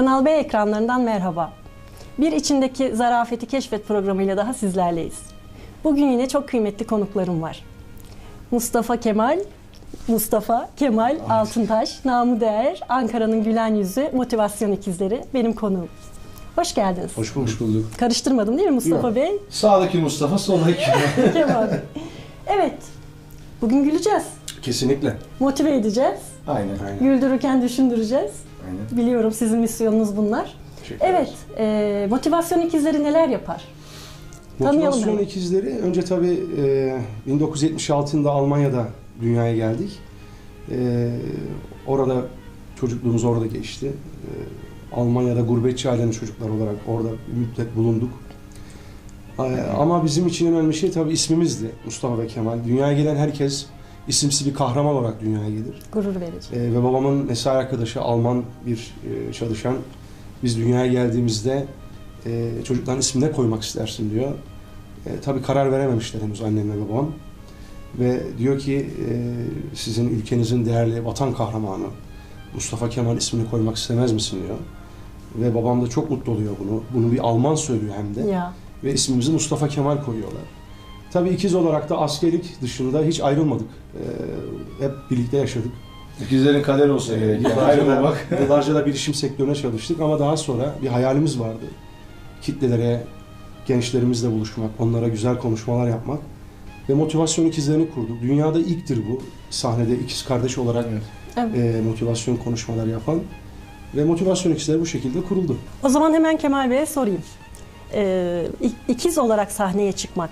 Kanal B ekranlarından merhaba. Bir içindeki zarafeti keşfet programıyla daha sizlerleyiz. Bugün yine çok kıymetli konuklarım var. Mustafa Kemal, Mustafa Kemal Altıntaş, namı değer Ankara'nın gülen yüzü, motivasyon ikizleri benim konuğum. Hoş geldiniz. Hoş bulduk. Hoş bulduk. Karıştırmadım değil mi Mustafa Yok. Bey? Sağdaki Mustafa, soldaki Kemal. Evet, bugün güleceğiz, Kesinlikle. motive edeceğiz, Aynen. Aynen. güldürürken düşündüreceğiz. Aynen. Biliyorum sizin misyonunuz bunlar. Evet, e, motivasyon ikizleri neler yapar? Tanıyalım Motivasyon hemen. ikizleri önce tabii e, 1976 yılında Almanya'da dünyaya geldik. E, orada çocukluğumuz orada geçti. E, Almanya'da gurbetçi ailenin çocukları olarak orada müddet bulunduk. E, ama bizim için önemli şey tabii ismimizdi Mustafa ve Kemal. Dünyaya gelen herkes isimsi bir kahraman olarak dünyaya gelir. Gurur verici. E, ve babamın mesai arkadaşı Alman bir e, çalışan biz dünyaya geldiğimizde e, çocukların ismini ne koymak istersin diyor. E, tabii karar verememişler henüz annemle babam. Ve diyor ki e, sizin ülkenizin değerli vatan kahramanı Mustafa Kemal ismini koymak istemez misin diyor. Ve babam da çok mutlu oluyor bunu. Bunu bir Alman söylüyor hem de. Ya, Ve ismimizi Mustafa Kemal koyuyorlar. Tabii ikiz olarak da askerlik dışında hiç ayrılmadık. E, hep birlikte yaşadık. İkizlerin kaderi olsa gerek. Ayrılmamak. yıllarca da bilişim sektörüne çalıştık ama daha sonra bir hayalimiz vardı. Kitlelere, gençlerimizle buluşmak, onlara güzel konuşmalar yapmak ve motivasyon ikizlerini kurduk. Dünyada ilktir bu. Sahnede ikiz kardeş olarak Evet. e, motivasyon konuşmaları yapan ve motivasyon ikizleri bu şekilde kuruldu. O zaman hemen Kemal Bey'e sorayım. E, ik- ikiz olarak sahneye çıkmak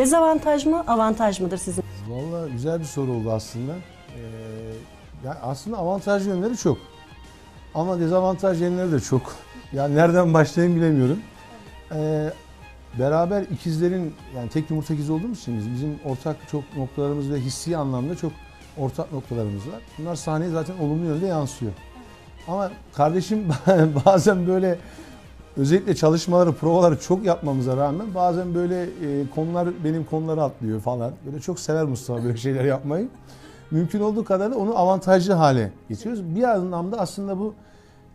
dezavantaj mı, avantaj mıdır sizin? Vallahi güzel bir soru oldu aslında. Ee, yani aslında avantaj yönleri çok. Ama dezavantaj yönleri de çok. Yani nereden başlayayım bilemiyorum. Ee, beraber ikizlerin yani tek yumurta ikizi olduğumuz için biz, bizim ortak çok noktalarımız ve hissi anlamda çok ortak noktalarımız var. Bunlar sahneye zaten olumlu yönde yansıyor. Ama kardeşim bazen böyle özellikle çalışmaları, provaları çok yapmamıza rağmen bazen böyle e, konular benim konuları atlıyor falan. Böyle çok sever Mustafa böyle şeyler yapmayı. Mümkün olduğu kadar da onu avantajlı hale getiriyoruz. Bir anlamda aslında bu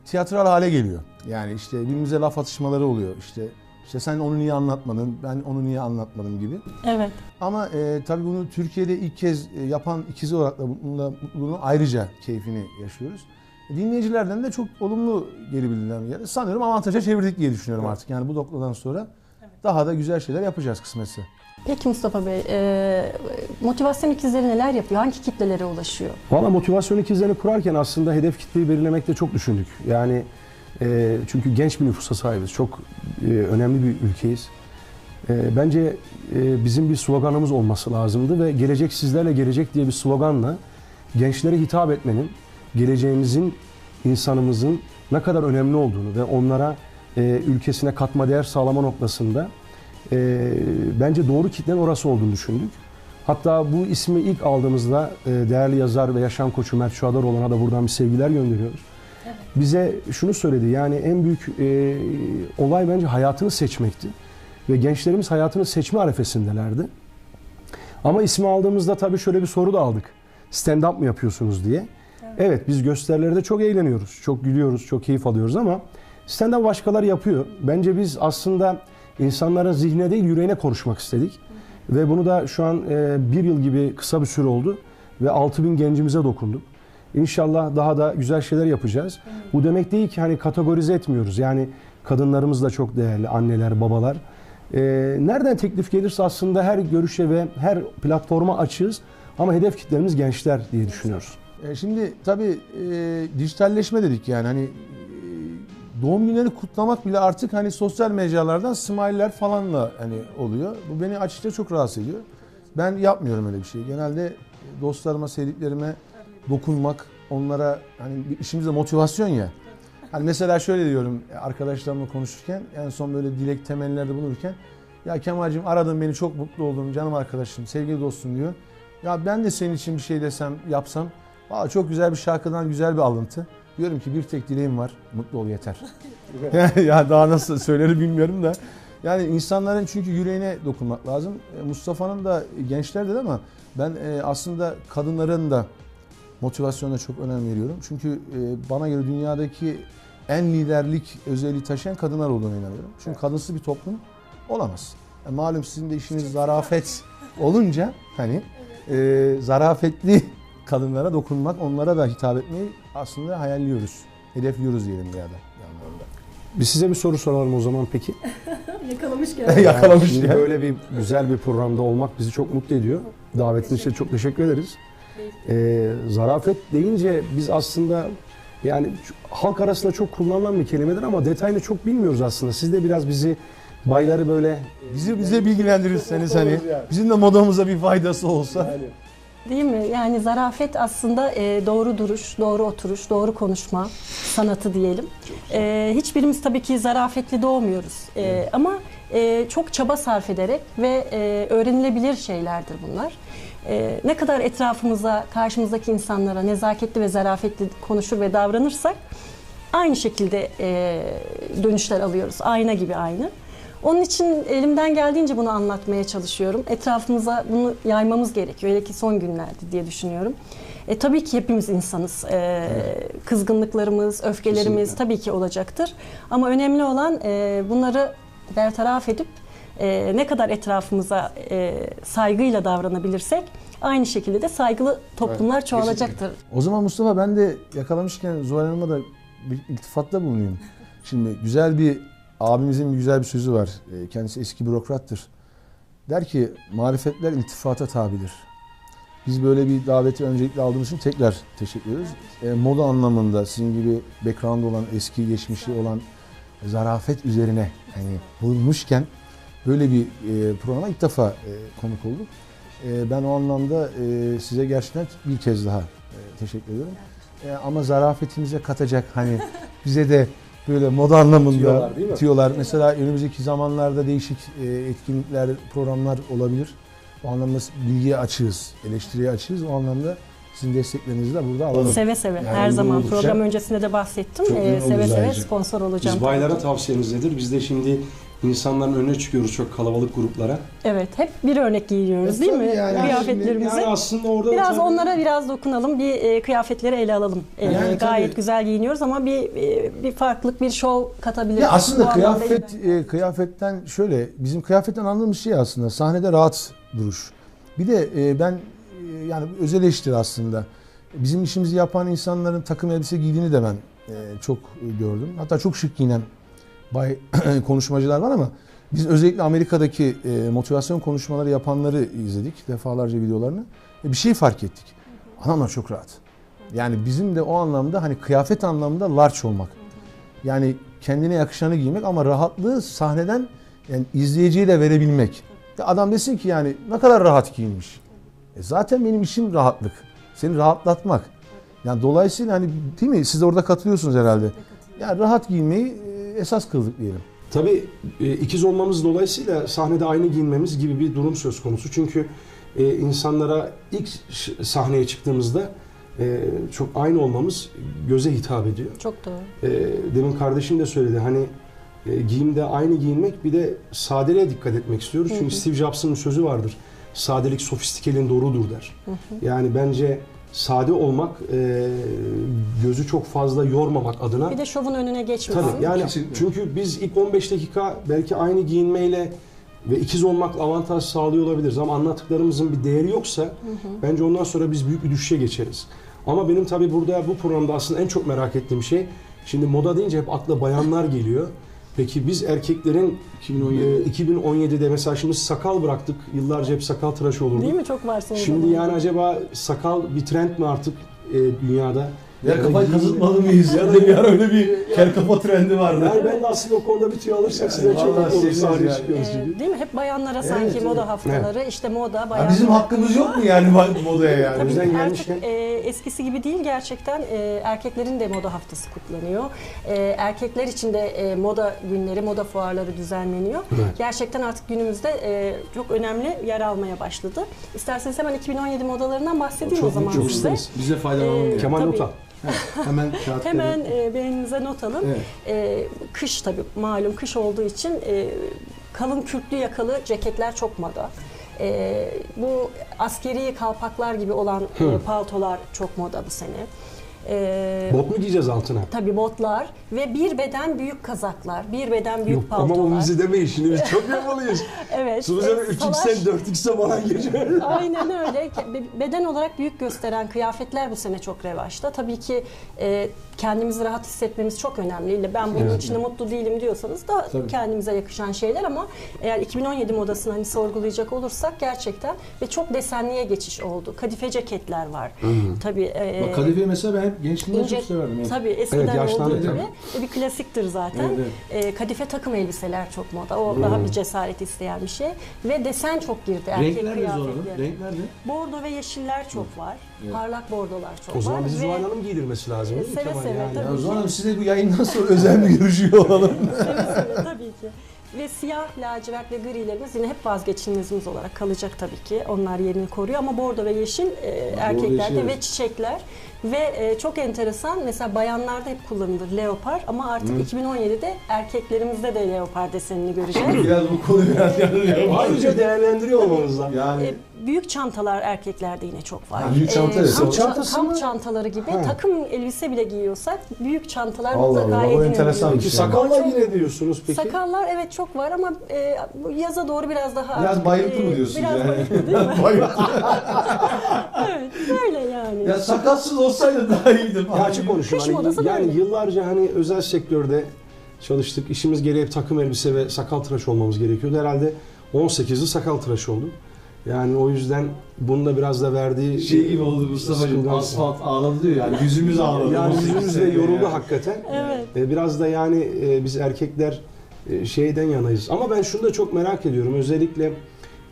tiyatral hale geliyor. Yani işte birbirimize laf atışmaları oluyor. İşte işte sen onu niye anlatmadın, ben onu niye anlatmadım gibi. Evet. Ama e, tabii bunu Türkiye'de ilk kez e, yapan ikizi olarak da bununla, bunu ayrıca keyfini yaşıyoruz. Dinleyicilerden de çok olumlu geri bildirimler geldi. Sanıyorum avantaja çevirdik diye düşünüyorum artık. Yani bu noktadan sonra daha da güzel şeyler yapacağız kısmetse. Peki Mustafa Bey, e, motivasyon ikizleri neler yapıyor? Hangi kitlelere ulaşıyor? Valla motivasyon ikizlerini kurarken aslında hedef kitleyi belirlemekte çok düşündük. Yani e, çünkü genç bir nüfusa sahibiz. Çok e, önemli bir ülkeyiz. E, bence e, bizim bir sloganımız olması lazımdı ve gelecek sizlerle gelecek diye bir sloganla gençlere hitap etmenin, geleceğimizin, insanımızın ne kadar önemli olduğunu ve onlara e, ülkesine katma değer sağlama noktasında e, bence doğru kitlenin orası olduğunu düşündük. Hatta bu ismi ilk aldığımızda e, değerli yazar ve yaşam koçu Mert Çağdaroğlu'na da buradan bir sevgiler gönderiyoruz. Bize şunu söyledi yani en büyük e, olay bence hayatını seçmekti. Ve gençlerimiz hayatını seçme arefesindelerdi. Ama ismi aldığımızda tabii şöyle bir soru da aldık. Stand-up mı yapıyorsunuz diye. Evet. biz gösterilerde çok eğleniyoruz, çok gülüyoruz, çok keyif alıyoruz ama stand-up başkaları yapıyor. Bence biz aslında insanların zihnine değil yüreğine konuşmak istedik. Ve bunu da şu an e, bir yıl gibi kısa bir süre oldu ve 6000 gencimize dokunduk. İnşallah daha da güzel şeyler yapacağız. Bu demek değil ki hani kategorize etmiyoruz. Yani kadınlarımız da çok değerli, anneler, babalar. E, nereden teklif gelirse aslında her görüşe ve her platforma açığız. Ama hedef kitlerimiz gençler diye düşünüyoruz. E, şimdi tabii e, dijitalleşme dedik yani hani e, doğum günlerini kutlamak bile artık hani sosyal mecralardan smile'ler falanla hani oluyor. Bu beni açıkçası çok rahatsız ediyor. Ben yapmıyorum öyle bir şey. Genelde dostlarıma, sevdiklerime dokunmak, onlara hani işimizde motivasyon ya. Hani mesela şöyle diyorum arkadaşlarımla konuşurken en son böyle dilek temellerde bulunurken ya Kemal'cim aradın beni çok mutlu oldum canım arkadaşım, sevgili dostum diyor. Ya ben de senin için bir şey desem, yapsam. Valla çok güzel bir şarkıdan güzel bir alıntı. Diyorum ki bir tek dileğim var. Mutlu ol yeter. ya daha nasıl söyleri bilmiyorum da. Yani insanların çünkü yüreğine dokunmak lazım. E, Mustafa'nın da gençler dedi ama ben e, aslında kadınların da motivasyonuna çok önem veriyorum. Çünkü e, bana göre dünyadaki en liderlik özelliği taşıyan kadınlar olduğuna inanıyorum. Çünkü kadınsız bir toplum olamaz. E, malum sizin de işiniz zarafet olunca hani e, zarafetli kadınlara dokunmak, onlara da hitap etmeyi aslında hayalliyoruz. Hedefliyoruz diyelim ya da. Biz size bir soru soralım o zaman peki. Yakalamış Yakalamış Şimdi ya. böyle bir güzel bir programda olmak bizi çok mutlu ediyor. Davetiniz için çok teşekkür ederiz. Ee, zarafet deyince biz aslında yani halk arasında çok kullanılan bir kelimedir ama detayını çok bilmiyoruz aslında. Siz de biraz bizi bayları böyle Bizi bize bilgilendirirseniz hani bizim de modamıza bir faydası olsa. Değil mi? Yani zarafet aslında e, doğru duruş, doğru oturuş, doğru konuşma sanatı diyelim. E, hiçbirimiz tabii ki zarafetli doğmuyoruz. E, ama e, çok çaba sarf ederek ve e, öğrenilebilir şeylerdir bunlar. E, ne kadar etrafımıza, karşımızdaki insanlara nezaketli ve zarafetli konuşur ve davranırsak aynı şekilde e, dönüşler alıyoruz. Ayna gibi aynı. Onun için elimden geldiğince bunu anlatmaya çalışıyorum. Etrafımıza bunu yaymamız gerekiyor. Hele ki son günlerde diye düşünüyorum. E, tabii ki hepimiz insanız. E, Kızgınlıklarımız, öfkelerimiz Kesinlikle. tabii ki olacaktır. Ama önemli olan e, bunları bertaraf edip e, ne kadar etrafımıza e, saygıyla davranabilirsek aynı şekilde de saygılı toplumlar çoğalacaktır. O zaman Mustafa ben de yakalamışken Zuhal Hanım'a da bir iltifatta bulunayım. Şimdi güzel bir abimizin güzel bir sözü var. E, Kendisi eski bürokrattır. Der ki marifetler iltifata tabidir. Biz böyle bir daveti öncelikle aldığımız için tekrar teşekkür ediyoruz. E, moda anlamında sizin gibi background olan, eski geçmişi olan zarafet üzerine hani bulunmuşken böyle bir e, programa ilk defa e, konuk olduk. E, ben o anlamda e, size gerçekten bir kez daha e, teşekkür ediyorum. E, ama zarafetimize katacak hani bize de böyle moda anlamında Tüyolar değil mi? tüyolar. Mesela önümüzdeki zamanlarda değişik e, etkinlikler, programlar olabilir. O anlamda bilgiye açığız, eleştiriye açığız. O anlamda sizin desteklerinizi de burada alalım. Seve seve Yani her zaman olacağım. program öncesinde de bahsettim. Çok E, memnun seve seve sponsor olacağım. Biz baylara tavsiyemiz nedir? Biz de şimdi insanların önüne çıkıyoruz çok kalabalık gruplara. Evet, hep bir örnek giyiyoruz E, değil tabii mi? yani Kıyafetlerimizi. Yani aslında orada biraz tabii- onlara biraz dokunalım, bir e, kıyafetleri ele alalım. E, Yani gayet tabii. güzel giyiniyoruz ama bir e, bir farklılık, bir şov katabiliriz. Ya aslında Bu anlamda kıyafet e, kıyafetten şöyle bizim kıyafetten anladığımız şey aslında sahnede rahat duruş. Bir de e, ben e, yani özel eleştiri aslında. Bizim işimizi yapan insanların takım elbise giydiğini de ben e, çok e, gördüm. Hatta çok şık giyinen bay konuşmacılar var ama biz özellikle Amerika'daki e, motivasyon konuşmaları yapanları izledik defalarca videolarını. E, bir şey fark ettik. Adamlar çok rahat. Yani bizim de o anlamda hani kıyafet anlamında large olmak. Yani kendine yakışanı giymek ama rahatlığı sahneden yani izleyiciye de verebilmek. Ya adam desin ki yani ne kadar rahat giyinmiş. E zaten benim işim rahatlık. Seni rahatlatmak. Yani dolayısıyla hani değil mi? Siz orada katılıyorsunuz herhalde. Yani rahat giyinmeyi e, esas kıldık diyelim. Tabii e, ikiz olmamız dolayısıyla sahnede aynı giyinmemiz gibi bir durum söz konusu. Çünkü e, insanlara ilk sahneye çıktığımızda e, çok aynı olmamız göze hitap ediyor. Çok doğru. Demin kardeşim de söyledi hani giyimde aynı giyinmek bir de sadeliğe dikkat etmek istiyoruz. Hı hı. Çünkü Steve Jobs'ın bir sözü vardır. Sadelik sofistikenin doğrudur der. Yani bence sade olmak e, gözü çok fazla yormamak adına Bir de şovun önüne geçmesin. Tabii yani Kesinlikle. çünkü biz ilk 15 dakika belki aynı giyinmeyle ve ikiz olmakla avantaj sağlıyor olabiliriz ama anlattıklarımızın bir değeri yoksa bence ondan sonra biz büyük bir düşüşe geçeriz. Ama benim tabii burada bu programda aslında en çok merak ettiğim şey şimdi moda deyince hep akla bayanlar geliyor. Peki biz erkeklerin 2017. e, 2017'de mesela şimdi sakal bıraktık. Yıllarca hep sakal tıraşı olurdu. Değil mi? Çok var son Şimdi yani acaba sakal bir trend mi artık e, dünyada? Ya kafayı kazıtmalı mıyız? Ya da bir ara öyle bir kel kafa trendi vardı. Yani ben de aslında o konuda bir tüy alırsak size çok mutlu seviniriz Sahneye yani. çıkıyoruz Ee, çünkü. değil mi? Hep bayanlara sanki evet. moda haftaları, işte moda, Ya bayanlar. bizim hakkımız yok mu yani modaya yani? Tabii Bizden artık gelmişken- e, eskisi gibi değil gerçekten e, erkeklerin de moda haftası kutlanıyor. E, erkekler için de e, moda günleri, moda fuarları düzenleniyor. Evet. Gerçekten artık günümüzde e, çok önemli yer almaya başladı. İsterseniz hemen 2017 modalarından bahsedeyim o zaman çok size. isteriz. bize faydalanalım. Ee. Kemal Tabii. Hemen kağıtları. Hemen e, beyninize not alın. Evet. E, kış tabii malum kış olduğu için e, kalın kürklü yakalı ceketler çok moda. E, bu askeri kalpaklar gibi olan e, paltolar çok moda bu sene. Ee, Bot mu giyeceğiz altına? tabii botlar ve bir beden büyük kazaklar, bir beden büyük Yok ama paltolar. o bizi demeyin şimdi biz çok yapmalıyız. Evet. Sonra e, 3x'ten salaş- 4x'e falan geçiyor. Aynen öyle. Beden olarak büyük gösteren kıyafetler bu sene çok revaçta. Tabii ki e, kendimizi rahat hissetmemiz çok önemli. Ben bunun Evet. içinde mutlu değilim diyorsanız da Tabii. kendimize yakışan şeyler ama eğer 2017 modasını hani sorgulayacak olursak gerçekten ve çok desenliye geçiş oldu. Kadife ceketler var. Tabii e, Bak Kadife'yi mesela ben hep gençliğimde ince- çok severdim. Yani. Tabii eskiden Evet, olduğu gibi e, bir klasiktir zaten. Evet, E, kadife takım elbiseler çok moda. O daha bir cesaret isteyen bir şey. Ve desen çok girdi Renkler ne zorlu? Renkler ne? Bordo ve yeşiller çok var. Evet. Parlak bordolar çok O zaman var. bizi Zuhal Hanım giydirmesi lazım değil mi Seve Kemal? seve, yani? tabii. Ya Zuhal Hanım size bu yayından sonra özel bir görüşüyor olalım. seve seve tabii ki. Ve siyah, lacivert ve grilerimiz yine hep vazgeçilmezimiz olarak kalacak tabii ki. Onlar yerini koruyor ama bordo ve yeşil e, erkeklerde yeşil, evet. ve çiçekler. Ve e, çok enteresan mesela bayanlarda hep kullanılır leopar ama artık 2017'de erkeklerimizde de leopar desenini göreceğiz. biraz bu konuyu biraz yanılıyor. Ayrıca değerlendiriyor olmamız lazım. Yani E, büyük çantalar erkeklerde yine çok var. Ha, büyük çanta, evet. kamp, Sırt çantası kamp mı? çantaları gibi Ha. takım elbise bile giyiyorsak büyük çantalar Allah mutlaka Allah, o edinilmeli. enteresan bir Peki şey. sakalla Çok- yine diyorsunuz peki? Sakallar evet çok var ama e, bu yaza doğru biraz daha biraz artık, bayıltı e, mı diyorsunuz Biraz yani? bayıltı değil mi? evet böyle yani. ya sakatsız olsaydı daha iyiydi. Ya açık konuşayım. Kış Hani, modası yani böyle. yıllarca hani özel sektörde çalıştık. İşimiz gereği hep takım elbise ve sakal tıraşı olmamız gerekiyordu. Herhalde 18'li sakal tıraşı oldum. Yani o yüzden bunun da biraz da verdiği şey gibi oldu Mustafa'cığım Sıkıntı. asfalt ağladı diyor yani yüzümüz ağladı. Yani yüzümüz de yoruldu yani. hakikaten. Evet. E, Biraz da yani e, biz erkekler e, şeyden yanayız. Ama ben şunu da çok merak ediyorum. Özellikle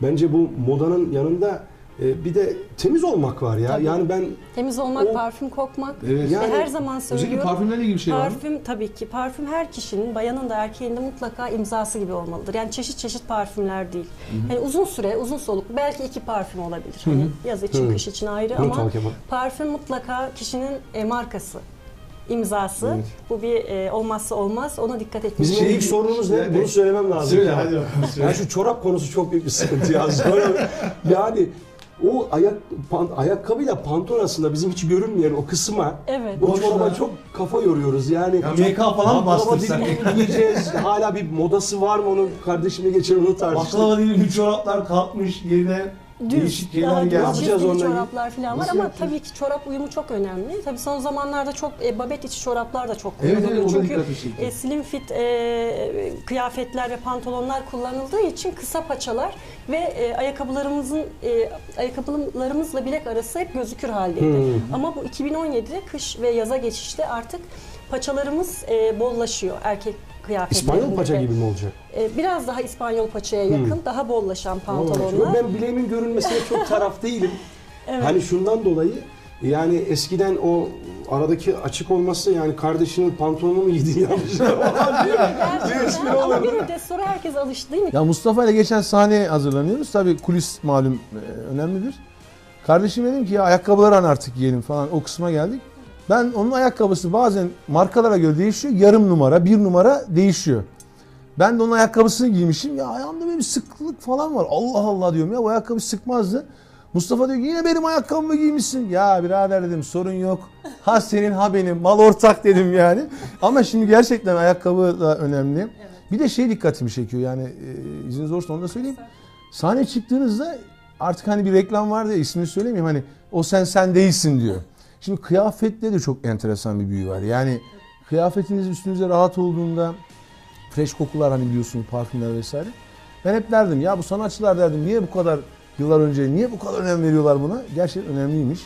bence bu modanın yanında e, bir de temiz olmak var ya. Tabii. Yani ben Temiz olmak, O- parfüm kokmak. Evet. Ve Yani her zaman Özellikle söylüyorum. parfümlerle ilgili bir şey var mı? Parfüm tabii ki. Parfüm her kişinin, bayanın da erkeğin de mutlaka imzası gibi olmalıdır. Yani çeşit çeşit parfümler değil. Hani uzun süre, uzun soluklu belki iki parfüm olabilir. Hani yaz için, Hı. kış için ayrı Not ama al Kemal. parfüm mutlaka kişinin e, markası, imzası. Evet. Bu bir e, olmazsa olmaz. Ona dikkat etmek Bizim gerekiyor. ilk sorunumuz ne? Yani- Bunu söylemem lazım. Söyle Kemal. hadi bakalım söyle. Yani şu çorap konusu çok büyük bir sıkıntı ya. Sonra yani o ayak pan, ayakkabıyla pantolon arasında bizim hiç görünmeyen o kısma Evet. o çoraba çok kafa yoruyoruz. Yani Ya MK falan mı baklava bastırsak? dilimi mi? Hala bir modası var mı onu kardeşimle geçen onu tartıştık. Baklava değil bu çoraplar kalkmış yerine Düz, daha düz yapacağız onunla çoraplar falan var Nasıl ama yapacağız? tabii ki çorap uyumu çok önemli. Tabii son zamanlarda çok e, babet içi çoraplar da çok Evet kullanılıyor. evet o da Çünkü e, slim fit e, kıyafetler ve pantolonlar kullanıldığı için kısa paçalar ve e, ayakkabılarımızın e, ayakkabılarımızla bilek arası hep gözükür haldeydi. Hmm. Ama bu 2017'de kış ve yaza geçişte artık paçalarımız e, bollaşıyor erkek kıyafetlerinde. İspanyol paça gibi mi olacak? E, biraz daha İspanyol paçaya yakın, daha bollaşan pantolonlar. Ben bileğimin görünmesine çok taraf değilim. Evet. Hani şundan dolayı yani eskiden o aradaki açık olması yani kardeşinin pantolonunu mu giydiği yanlış. Gerçekten ama bir müddet sonra herkes alıştı değil mi? Ya Mustafa ile geçen sahneye hazırlanıyoruz. Tabii kulis malum e, önemlidir. Kardeşim dedim ki ya ayakkabıları artık giyelim falan o kısma geldik. Ben onun ayakkabısı bazen markalara göre değişiyor. Yarım numara, bir numara değişiyor. Ben de onun ayakkabısını giymişim. Ya ayağımda böyle bir sıklık falan var. Allah Allah diyorum ya bu ayakkabı sıkmazdı. Mustafa diyor ki yine benim ayakkabımı giymişsin. Ya birader dedim sorun yok. Ha senin ha benim. Mal ortak dedim yani. Ama şimdi gerçekten ayakkabı da önemli. Bir de şey dikkatimi çekiyor yani e, izniniz olursa onu da söyleyeyim. Sahne çıktığınızda artık hani bir reklam vardı ya ismini söylemeyeyim hani o sen sen değilsin diyor. Şimdi kıyafette de çok enteresan bir büyü var. Yani kıyafetiniz üstünüze rahat olduğunda fresh kokular hani biliyorsunuz parfümler vesaire. Ben hep derdim ya bu sanatçılar derdim niye bu kadar yıllar önce niye bu kadar önem veriyorlar buna? Gerçekten önemliymiş.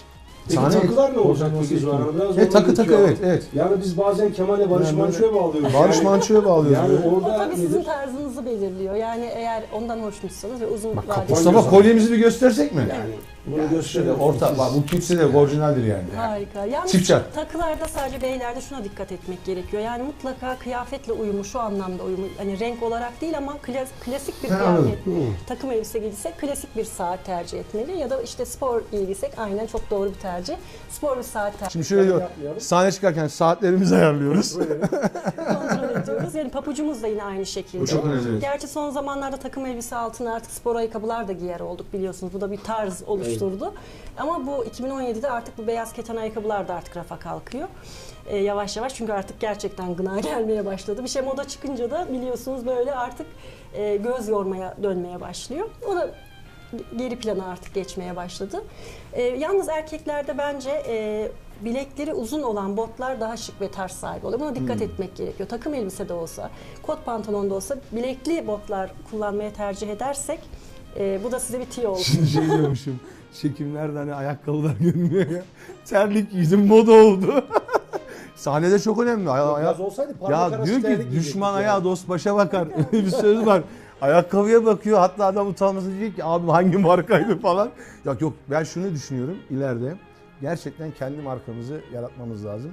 Peki takılar ne olacak peki Zuhal Hanım? Biraz E, takı takı evet evet. Yani biz bazen Kemal'le Barış Yani Manço'ya bağlıyoruz. Barış Yani- Manço'ya bağlıyoruz. Yani. O orada tabii sizin tarzınızı belirliyor. Yani eğer ondan hoşmuşsanız ve uzun Bak, vadeli... Mustafa kolyemizi bir göstersek mi? Yani bunu gösterelim. orta bak bu kimse de orijinaldir yani. Harika. Yani Çift takılarda sadece beylerde şuna dikkat etmek gerekiyor. Yani mutlaka kıyafetle uyumu şu anlamda uyumu. Hani renk olarak değil ama klas- klasik bir Ha, kıyafet. anladım. Takım elbise giydiysek klasik bir saat tercih etmeli. Ya da işte spor giydiysek aynen çok doğru bir tercih. Spor bir saat tercih Şimdi şöyle diyor. Sahne çıkarken saatlerimizi ayarlıyoruz. kontrol ediyoruz. Yani papucumuz da yine aynı şekilde. Bu çok önemli. Gerçi son zamanlarda takım elbise altına artık spor ayakkabılar da giyer olduk biliyorsunuz. Bu da bir tarz oluşturdu oluşturdu. Ama bu 2017'de artık bu beyaz keten ayakkabılar da artık rafa kalkıyor. Ee, yavaş yavaş çünkü artık gerçekten gına gelmeye başladı. Bir şey moda çıkınca da biliyorsunuz böyle artık e, göz yormaya dönmeye başlıyor. O da geri plana artık geçmeye başladı. Ee, yalnız erkeklerde bence e, bilekleri uzun olan botlar daha şık ve tarz sahibi oluyor. Buna dikkat etmek gerekiyor. Takım elbise de olsa, kot pantolon da olsa bilekli botlar kullanmaya tercih edersek e, bu da size bir tiyo olsun. Şey diyormuşum. Çekimlerde hani ayakkabılar görünüyor ya. Terlik giydim moda oldu. Sahnede çok önemli. Aya- aya- Yaz olsaydı parmak ya arası diyor terlik ki giyecektik düşman yani. dost başa bakar. Öyle bir söz var. Ayakkabıya bakıyor. Hatta adam utanması diyecek ki abi hangi markaydı falan. Yok yok ben şunu düşünüyorum ileride. Gerçekten kendi markamızı yaratmamız lazım.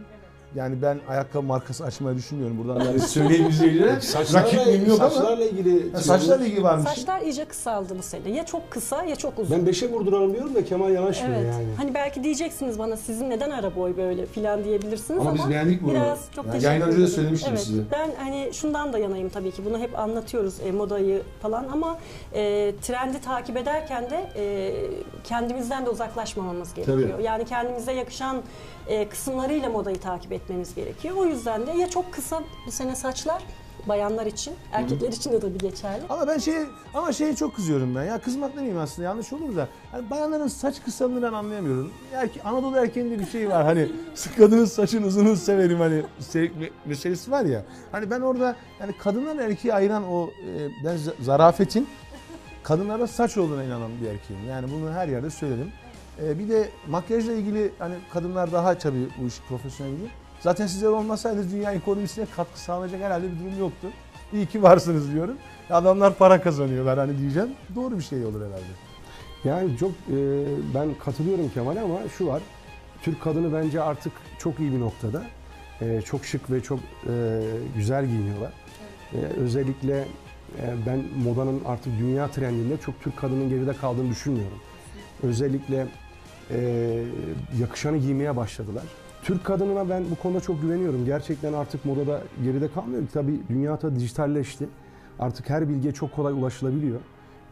Yani ben ayakkabı markası açmayı düşünmüyorum. Buradan yani söyleyeyim izleyicilere. Saçlarla, Rakipliğim yok ama. saçlarla ilgili... Ha, Saçlarla ilgili varmış. Saçlar iyice kısaldı bu sene. Ya çok kısa ya çok uzun. Ben beşe vurduralım diyorum da Kemal yanaşmıyor Evet. yani. Hani belki diyeceksiniz bana sizin neden ara boy böyle filan diyebilirsiniz ama, Ama biz beğendik bunu. biraz çok Yani teşekkür yayın önce de söylemiştim evet, size. Ben hani şundan da yanayım tabii ki. Bunu hep anlatıyoruz e, modayı falan ama e, trendi takip ederken de e, kendimizden de uzaklaşmamamız gerekiyor. Tabii. Yani kendimize yakışan e, kısımlarıyla modayı takip etmemiz gerekiyor. O yüzden de ya çok kısa bu sene saçlar bayanlar için, erkekler için de tabii geçerli. Ama ben şey ama şeye çok kızıyorum ben. Ya kızmak demeyeyim aslında yanlış olur da. Hani bayanların saç kısalığını ben anlayamıyorum. Erke, Anadolu erkeğinde bir şey var. Hani kadının saçın uzunu severim hani sev, meselesi var ya. Hani ben orada yani kadınlar erkeği ayıran o e, ben za- zarafetin kadınlarda saç olduğuna inanan bir erkeğim. Yani bunu her yerde söyledim. E, bir de makyajla ilgili hani kadınlar daha tabii bu işi profesyonel biliyor. Zaten sizler olmasaydı dünya ekonomisine katkı sağlayacak herhalde bir durum yoktu. İyi ki varsınız diyorum. Adamlar para kazanıyorlar hani diyeceğim. Doğru bir şey olur herhalde. Yani çok e, ben katılıyorum Kemal'e ama şu var. Türk kadını bence artık çok iyi bir noktada. E, çok şık ve çok e, güzel giyiniyorlar. E, özellikle e, ben modanın artık dünya trendinde çok Türk kadının geride kaldığını düşünmüyorum. Özellikle e, yakışanı giymeye başladılar. Türk kadınına ben bu konuda çok güveniyorum. Gerçekten artık modada geride kalmıyor. Tabii dünya da dijitalleşti. Artık her bilgiye çok kolay ulaşılabiliyor.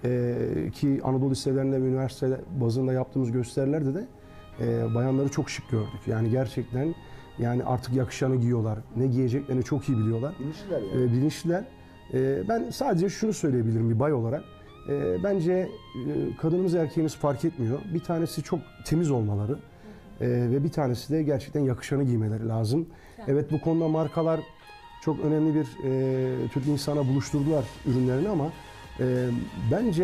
Ee, ki Anadolu liselerinde ve üniversite bazında yaptığımız gösterilerde de e, bayanları çok şık gördük. Yani gerçekten yani artık yakışanı giyiyorlar. Ne giyeceklerini çok iyi biliyorlar. Bilinçliler E, bilinçliler. E, ben sadece şunu söyleyebilirim bir bay olarak. E, bence e, kadınımız erkeğimiz fark etmiyor. Bir tanesi çok temiz olmaları e, ve bir tanesi de gerçekten yakışanı giymeleri lazım. Evet bu konuda markalar çok önemli bir e, Türk insana buluşturdular ürünlerini ama e, bence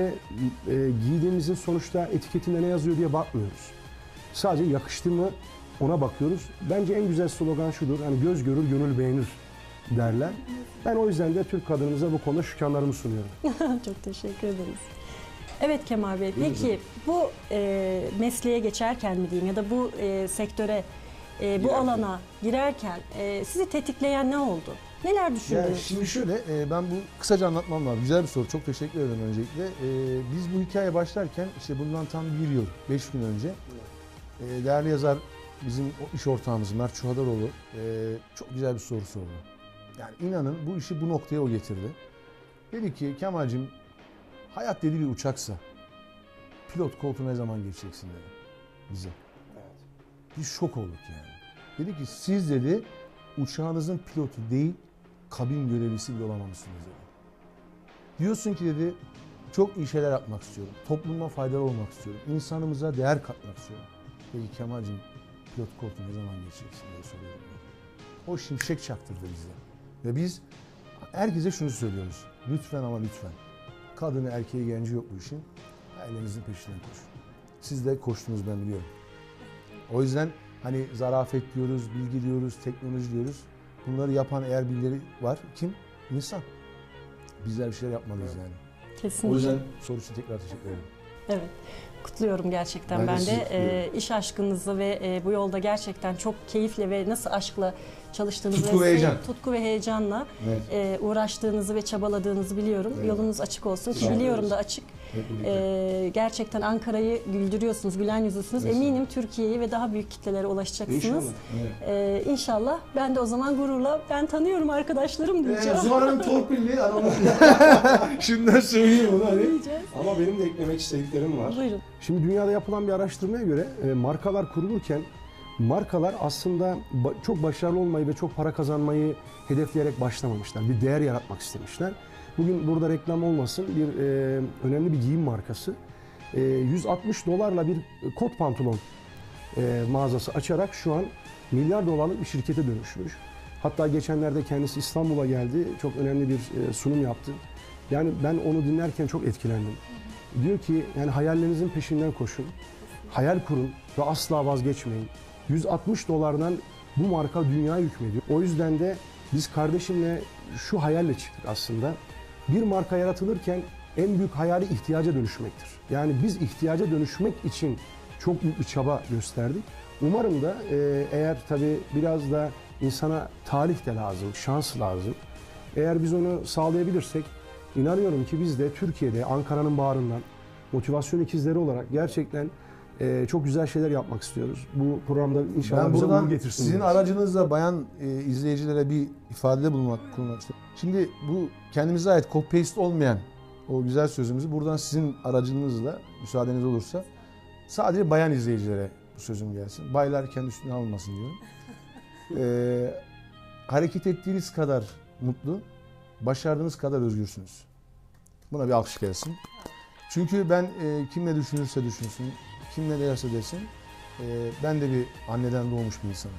e, giydiğimizin sonuçta etiketinde ne yazıyor diye bakmıyoruz. Sadece yakıştı mı ona bakıyoruz. Bence en güzel slogan şudur. Hani göz görür, gönül beğenir derler. Ben o yüzden de Türk kadınımıza bu konuda şükranlarımı sunuyorum. Çok teşekkür ederiz. Evet Kemal Bey, peki bu e, mesleğe geçerken mi diyeyim ya da bu e, sektöre, e, bu alana girerken e, sizi tetikleyen ne oldu? Neler Yani düşündünüz? şimdi şöyle e, ben bu kısaca anlatmam lazım. Güzel bir soru. Çok teşekkür ederim öncelikle. E, biz bu hikaye başlarken işte bundan tam bir yıl, beş gün önce e, değerli yazar bizim iş ortağımız Mert Çuhadaroğlu e, çok güzel bir soru sordu. Yani inanın bu işi bu noktaya o getirdi. Dedi ki Kemal'cim hayat dedi bir uçaksa pilot koltuğuna ne zaman geçeceksin dedi bize. Biz şok olduk yani. Dedi ki siz dedi uçağınızın pilotu değil kabin görevlisi bile olamamışsınız dedi. Diyorsun ki dedi çok iyi şeyler yapmak istiyorum. Topluma faydalı olmak istiyorum. İnsanımıza değer katmak istiyorum. Peki Kemal'cim pilot koltuğuna ne zaman geçeceksin diye soruyorum. O şimşek çaktırdı bize. Ve biz herkese şunu söylüyoruz. Lütfen ama lütfen. Kadını, erkeği, genci yok bu işin. Ailenizin peşinden koşun. Siz de koştunuz ben biliyorum. O yüzden hani zarafet diyoruz, bilgi diyoruz, teknoloji diyoruz. Bunları yapan eğer birileri var. Kim? İnsan. Bizler bir şeyler yapmalıyız yani. Kesinlikle. O yüzden soru için tekrar teşekkür ederim. Evet. Kutluyorum gerçekten Ben de ben, de. E, iş aşkınızı ve e, bu yolda gerçekten çok keyifle ve nasıl aşkla çalıştığınızı Tutku ve heyecan. tutku ve heyecanla Evet. e, uğraştığınızı ve çabaladığınızı biliyorum. Evet. Yolunuz açık olsun ki biliyorum da açık. Ee, gerçekten Ankara'yı güldürüyorsunuz, gülen yüzlüsünüz. Estağfurullah. Eminim Türkiye'yi ve daha büyük kitlelere ulaşacaksınız. İnşallah. Ee, inşallah. Ben de o zaman gururla ben tanıyorum arkadaşlarım diyeceğim. Ee, Zuhal Hanım torpilli. Anamı. Şimdiden söyleyeyim onu hani. Ama benim de eklemek istediklerim var. Buyurun. Şimdi dünyada yapılan bir araştırmaya göre e, markalar kurulurken markalar aslında çok başarılı olmayı ve çok para kazanmayı hedefleyerek başlamamışlar. Bir değer yaratmak istemişler. Bugün burada reklam olmasın bir e, önemli bir giyim markası e, 160 dolarla bir kot pantolon e, mağazası açarak şu an milyar dolarlık bir şirkete dönüşmüş. Hatta geçenlerde kendisi İstanbul'a geldi. Çok önemli bir e, sunum yaptı. Yani ben onu dinlerken çok etkilendim. Diyor ki yani hayallerinizin peşinden koşun. Hayal kurun ve asla vazgeçmeyin. 160 dolardan bu marka dünyaya hükmediyor. O yüzden de biz kardeşimle şu hayalle çıktık aslında. Bir marka yaratılırken en büyük hayali ihtiyaca dönüşmektir. Yani biz ihtiyaca dönüşmek için çok büyük bir çaba gösterdik. Umarım da e, eğer tabii biraz da insana talih de lazım, şans lazım. Eğer biz onu sağlayabilirsek inanıyorum ki biz de Türkiye'de Ankara'nın bağrından motivasyon ikizleri olarak gerçekten e, çok güzel şeyler yapmak istiyoruz. Bu programda inşallah Ben bize buradan getirsin. sizin diyoruz. aracınızla bayan e, izleyicilere bir ifadede bulunmak, bulunmak istiyorum. Şimdi bu kendimize ait copy paste olmayan o güzel sözümüzü buradan sizin aracınızla müsaadeniz olursa sadece bayan izleyicilere bu sözüm gelsin. Baylar kendi üstüne almasın diyorum. Ee, hareket ettiğiniz kadar mutlu, başardığınız kadar özgürsünüz. Buna bir alkış gelsin. Çünkü ben e, kim ne düşünürse düşünsün, kim ne derse desin, e, ben de bir anneden doğmuş bir insanım.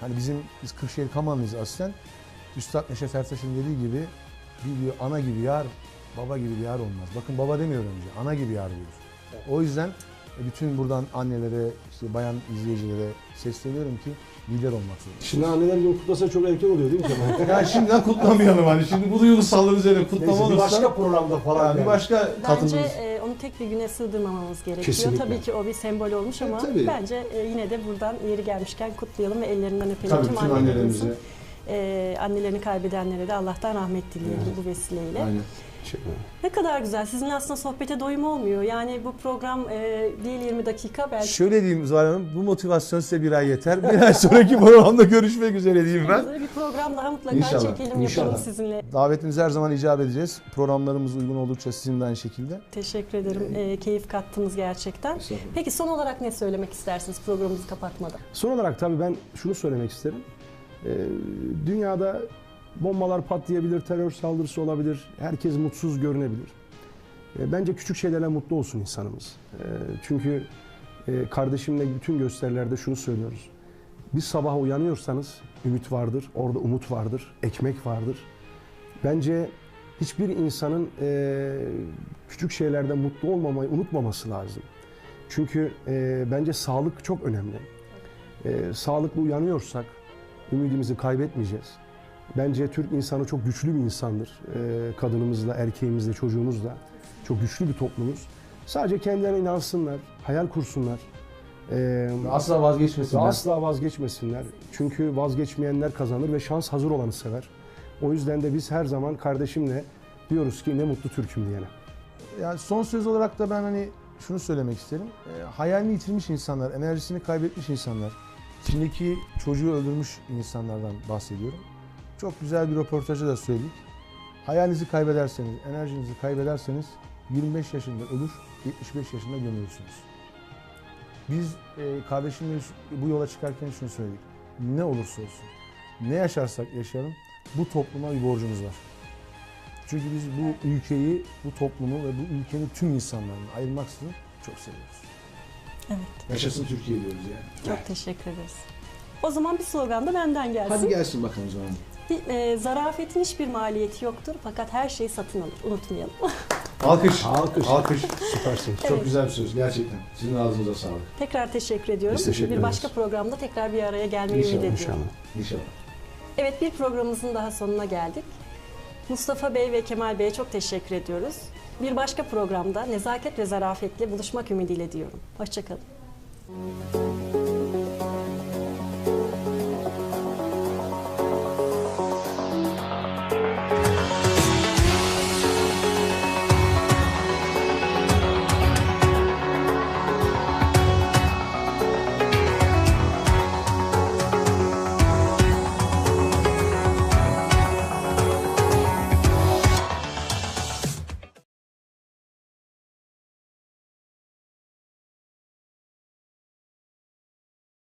Hani bizim, biz Kırşehir Kamanlıyız aslen. Üstad Neşet Ertaş'ın dediği gibi bir diyor ana gibi yar, baba gibi bir yar olmaz. Bakın baba demiyor önce, ana gibi yar diyor. O yüzden e, bütün buradan annelere, işte bayan izleyicilere sesleniyorum ki lider olmak zorunda. Şimdi anneler günü kutlasa çok erken oluyor değil mi Kemal? Ya şimdiden kutlamayalım hani. Şimdi bu duygusallar üzerine kutlama Neyse, olursa başka programda falan. yani bir yani. başka Bence katılımız. e, onu tek bir güne sığdırmamamız gerekiyor. Kesinlikle. Tabii ki o bir sembol olmuş ama tabii. bence e, yine de buradan yeri gelmişken kutlayalım ve ellerinden öpelim Tabii tüm annelerimize. E, annelerini kaybedenlere de Allah'tan rahmet dileyelim bu vesileyle. Aynen. Ederim. Ne kadar güzel. Sizinle aslında sohbete doyum olmuyor. Yani bu program e, değil 20 dakika belki Şöyle diyeyim Zuhal Hanım, bu motivasyon size bir ay yeter. Bir ay sonraki programda görüşmek üzere diyeyim ben. bir program daha mutlaka İnşallah, çekelim yapalım inşallah. sizinle. Davetinize her zaman icap edeceğiz. Programlarımız uygun oldukça sizin de aynı şekilde. Teşekkür ederim. E, keyif kattınız gerçekten. Peki son olarak ne söylemek istersiniz programımızı kapatmadan? Son olarak tabii ben şunu söylemek isterim. Ee, dünyada bombalar patlayabilir, terör saldırısı olabilir, herkes mutsuz görünebilir. Ee, bence küçük şeylerle mutlu olsun insanımız. Ee, çünkü e, kardeşimle bütün gösterilerde şunu söylüyoruz. Bir sabah uyanıyorsanız ümit vardır, orada umut vardır, ekmek vardır. Bence hiçbir insanın e, küçük şeylerde mutlu olmamayı unutmaması lazım. Çünkü e, bence sağlık çok önemli. E, sağlıklı uyanıyorsak ümidimizi kaybetmeyeceğiz. Bence Türk insanı çok güçlü bir insandır. E, kadınımızla, erkeğimizle, çocuğumuzla. Çok güçlü bir toplumuz. Sadece kendilerine inansınlar, hayal kursunlar. E, Asla vazgeçmesinler. asla vazgeçmesinler. Çünkü vazgeçmeyenler kazanır ve şans hazır olanı sever. O yüzden de biz her zaman kardeşimle diyoruz ki ne mutlu Türk'üm diyene. Yani son söz olarak da ben hani şunu söylemek isterim. E, hayalini yitirmiş insanlar, enerjisini kaybetmiş insanlar, içindeki çocuğu öldürmüş insanlardan bahsediyorum. Çok güzel bir röportajda da söyledik. Hayalinizi kaybederseniz, enerjinizi kaybederseniz 25 yaşında ölür, 75 yaşında gömülürsünüz. Biz e, kardeşimle bu yola çıkarken şunu söyledik. Ne olursa olsun, ne yaşarsak yaşayalım bu topluma bir borcumuz var. Çünkü biz bu ülkeyi, bu toplumu ve bu ülkenin tüm insanlarını ayırmaksızın çok seviyoruz. Evet. Yaşasın Türkiye diyoruz yani. Çok teşekkür ederiz. O zaman bir slogan da benden gelsin. Hadi gelsin bakalım o zaman. Bir, e, zarafetin hiçbir maliyeti yoktur fakat her şey satın alır. Unutmayalım. Alkış. Alkış. Alkış. Süpersiniz. Evet. Çok güzel bir söz gerçekten. Sizin ağzınıza sağlık. tekrar teşekkür ediyorum. Biz teşekkür bir ederiz. başka programda tekrar bir araya gelmeyi ümit İnşallah, ediyorum. İnşallah. İnşallah. Evet bir programımızın daha sonuna geldik. Mustafa Bey ve Kemal Bey'e çok teşekkür ediyoruz. Bir başka programda nezaket ve zarafetle buluşmak ümidiyle diyorum. Hoşçakalın.